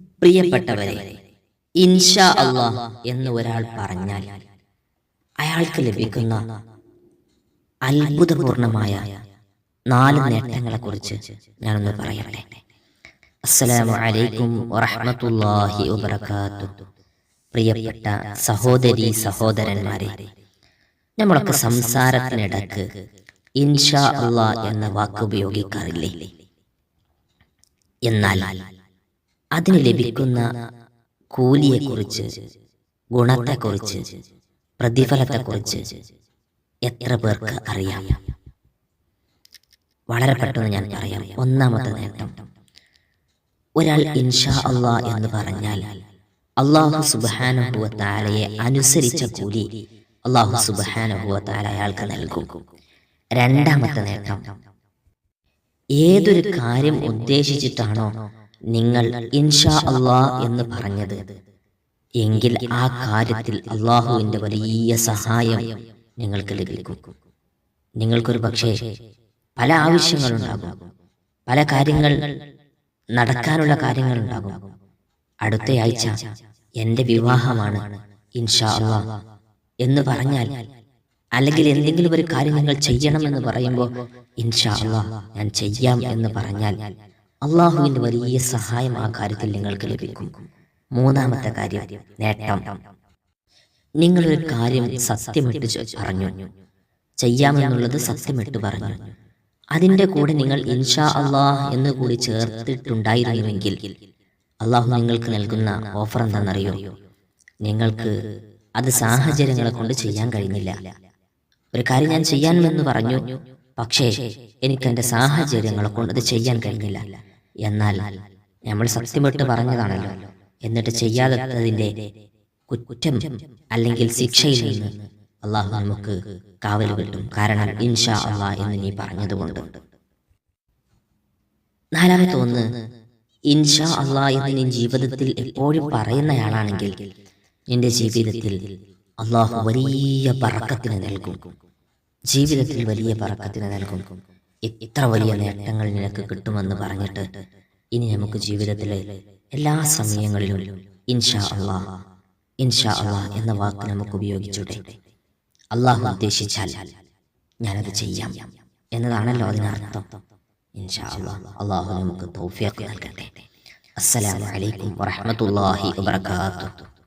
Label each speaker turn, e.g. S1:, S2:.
S1: പ്രിയപ്പെട്ടവരെ ഇൻഷാ അള്ളാഹ് എന്ന് ഒരാൾ പറഞ്ഞാൽ അയാൾക്ക് ലഭിക്കുന്ന അത്ഭുതപൂർണമായ നാല് നേട്ടങ്ങളെക്കുറിച്ച് ഞാനൊന്ന് പറയട്ടെ. അസ്സലാമു അലൈക്കും വബറകാതുഹു പ്രിയപ്പെട്ട സഹോദരി സഹോദരന്മാരെ നമ്മളൊക്കെ സംസാരത്തിനിടക്ക് ഇൻഷാ അള്ളാഹ് എന്ന വാക്ക് ഉപയോഗിക്കാറില്ലേ? എന്നാൽ അതിന് ലഭിക്കുന്ന കൂലിയെക്കുറിച്ച് ഗുണത്തെക്കുറിച്ച് പ്രതിഫലത്തെക്കുറിച്ച് എത്ര പേർക്ക് അറിയാം? വളരെ പെട്ടെന്ന് ഞാൻ പറയാം. ഒന്നാമത്തെ നേട്ടം. ഒരാൾ ഇൻഷാ അള്ളാ എന്ന് പറഞ്ഞാൽ അള്ളാഹു സുബാനുഭവത്താലയെ അനുസരിച്ച കൂലി അള്ളാഹു സുബാനുഭവത്താല അയാൾക്ക് നൽകും. രണ്ടാമത്തെ നേട്ടം. ഏതൊരു കാര്യം ഉദ്ദേശിച്ചിട്ടാണോ നിങ്ങൾ ഇൻഷാ അള്ളാ എന്ന് പറഞ്ഞത്. എങ്കിൽ ആ കാര്യത്തിൽ അള്ളാഹുവിന്റെ വലിയ സഹായം നിങ്ങൾക്ക് ലഭിക്കും. നിങ്ങൾക്കൊരു പക്ഷേ പല ആവശ്യങ്ങളുണ്ടാകും. പല കാര്യങ്ങൾ നടക്കാനുള്ള കാര്യങ്ങളുണ്ടാകും. അടുത്തയാഴ്ച എന്റെ വിവാഹമാണ് ഇൻഷാ അള്ളാ എന്ന് പറഞ്ഞാൽ അല്ലെങ്കിൽ എന്തെങ്കിലും ഒരു കാര്യം നിങ്ങൾ ചെയ്യണമെന്ന് പറയുമ്പോൾ ഇൻഷാ അള്ളാ ഞാൻ ചെയ്യാം എന്ന് പറഞ്ഞാൽ അള്ളാഹുവിന്റെ വലിയ സഹായം ആ കാര്യത്തിൽ നിങ്ങൾക്ക് ലഭിക്കും. മൂന്നാമത്തെ കാര്യം നേട്ടം. നിങ്ങളൊരു കാര്യം സത്യമിട്ട് പറഞ്ഞു. ചെയ്യാമെന്നുള്ളത് സത്യമിട്ട് പറഞ്ഞു. അതിന്റെ കൂടെ നിങ്ങൾ ഇൻഷാ അള്ളാഹ് എന്ന് കൂടി ചേർത്തിട്ടുണ്ടായിരുന്നുവെങ്കിൽ അള്ളാഹു നിങ്ങൾക്ക് നൽകുന്ന ഓഫർ എന്താണെന്നറിയോ? നിങ്ങൾക്ക് അത് സാഹചര്യങ്ങളെ കൊണ്ട് ചെയ്യാൻ കഴിഞ്ഞില്ല ഒരു കാര്യം ഞാൻ ചെയ്യാമെന്ന് പറഞ്ഞു. പക്ഷേ എനിക്ക് എന്റെ സാഹചര്യങ്ങളെ കൊണ്ട് അത് ചെയ്യാൻ കഴിഞ്ഞില്ല എന്നാൽ നമ്മൾ സത്യമിട്ട് പറഞ്ഞതാണല്ലോ. എന്നിട്ട് ചെയ്യാതെ കുറ്റം അല്ലെങ്കിൽ ശിക്ഷയിൽ നിന്ന് അള്ളാഹു നമുക്ക് കാവൽ കിട്ടും. കാരണം ഇൻഷാ അള്ളാ എന്ന് നീ പറഞ്ഞതുകൊണ്ട്. നാലാമത്തെ ഒന്ന് ഇൻഷാ അള്ളാ എന്ന് നീ ജീവിതത്തിൽ എപ്പോഴും പറയുന്നയാളാണെങ്കിൽ നിന്റെ ജീവിതത്തിൽ അള്ളാഹു വലിയ പറക്കത്തിന് നൽകും. ജീവിതത്തിൽ വലിയ പറക്കത്തിന് നൽകും. ഇത്ര വലിയ നേട്ടങ്ങൾ നിനക്ക് കിട്ടുമെന്ന് പറഞ്ഞിട്ട് ഇനി നമുക്ക് ജീവിതത്തിലെ എല്ലാ സമയങ്ങളിലും ഇൻഷാ അള്ളാ ഇൻഷാ അള്ളാ എന്ന വാക്ക് നമുക്ക് ഉപയോഗിച്ചൂടെ. അള്ളാഹു ഉദ്ദേശിച്ചാൽ ഞാനത് ചെയ്യാം എന്നതാണല്ലോ അതിനർത്ഥം. ഇൻഷാ അള്ളാ അള്ളാഹു നമുക്ക് തൗഫീഖ് നൽകട്ടെ. അസ്സലാമു അലൈക്കും വറഹ്മത്തുള്ളാഹി വബറകാതുഹു.